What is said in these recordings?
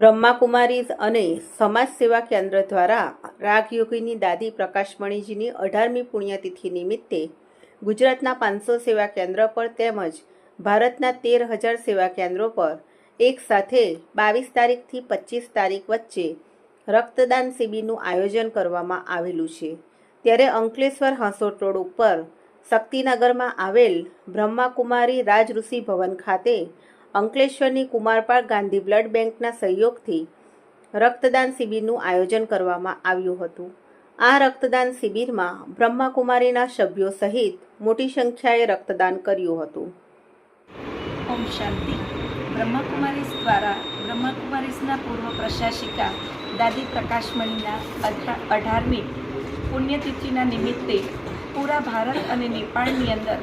બ્રહ્માકુમારીઝ અને સમાજ સેવા કેન્દ્ર દ્વારા રાગયોગીની દાદી પ્રકાશમણીજીની અઢારમી પુણ્યતિથિ નિમિત્તે ગુજરાતના પાંચસો સેવા કેન્દ્ર પર તેમજ ભારતના તેર હજાર સેવા કેન્દ્રો પર એક સાથે બાવીસ તારીખથી પચીસ તારીખ વચ્ચે રક્તદાન શિબિરનું આયોજન કરવામાં આવેલું છે. ત્યારે અંકલેશ્વર હાંસોટ રોડ ઉપર શક્તિનગરમાં આવેલ બ્રહ્માકુમારી રાજઋષિ ભવન ખાતે અંકલેશ્વરની કુમારપાળ ગાંધી બ્લડ બેંકના સહયોગથી રક્તદાન શિબિરનું આયોજન કરવામાં આવ્યું હતું. આ રક્તદાન શિબિરમાં બ્રહ્માકુમારીના સભ્યો સહિત મોટી સંખ્યાએ રક્તદાન કર્યું હતું. ઓમ શાંતિ. બ્રહ્માકુમારીસ દ્વારા બ્રહ્માકુમારીસના પૂર્વ પ્રશાસિકા દાદી પ્રકાશમણીના અઢા- અઢારમી પુણ્યતિથિના નિમિત્તે પૂરા ભારત અને નેપાળની અંદર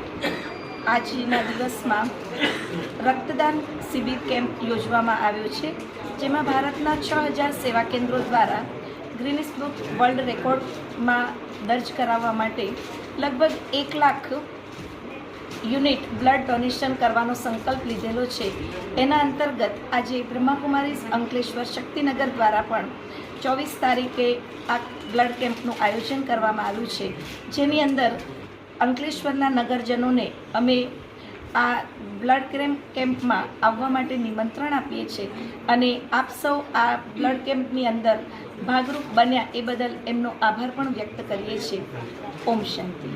આજના દિવસમાં રક્તદાન શિબિર કેમ્પ યોજવામાં આવ્યો છે, જેમાં ભારતના છ હજાર સેવા કેન્દ્રો દ્વારા ગ્રીનિસ બુક વર્લ્ડ રેકોર્ડમાં દર્જ કરાવવા માટે લગભગ એક લાખ યુનિટ બ્લડ ડોનેશન કરવાનો સંકલ્પ લીધેલો છે. એના અંતર્ગત આજે બ્રહ્માકુમારી અંકલેશ્વર શક્તિનગર દ્વારા પણ ચોવીસ તારીખે આ બ્લડ કેમ્પનું આયોજન કરવામાં આવ્યું છે. જેની અંદર અંકલેશ્વરના નગરજનોને અમે આ બ્લડ કેમ્પ કેમ્પમાં આવવા માટે નિમંત્રણ આપીએ છીએ અને આપ સૌ આ બ્લડ કેમ્પની અંદર ભાગરૂપ બન્યા એ બદલ એમનો આભાર પણ વ્યક્ત કરીએ છીએ. ઓમ શાંતિ.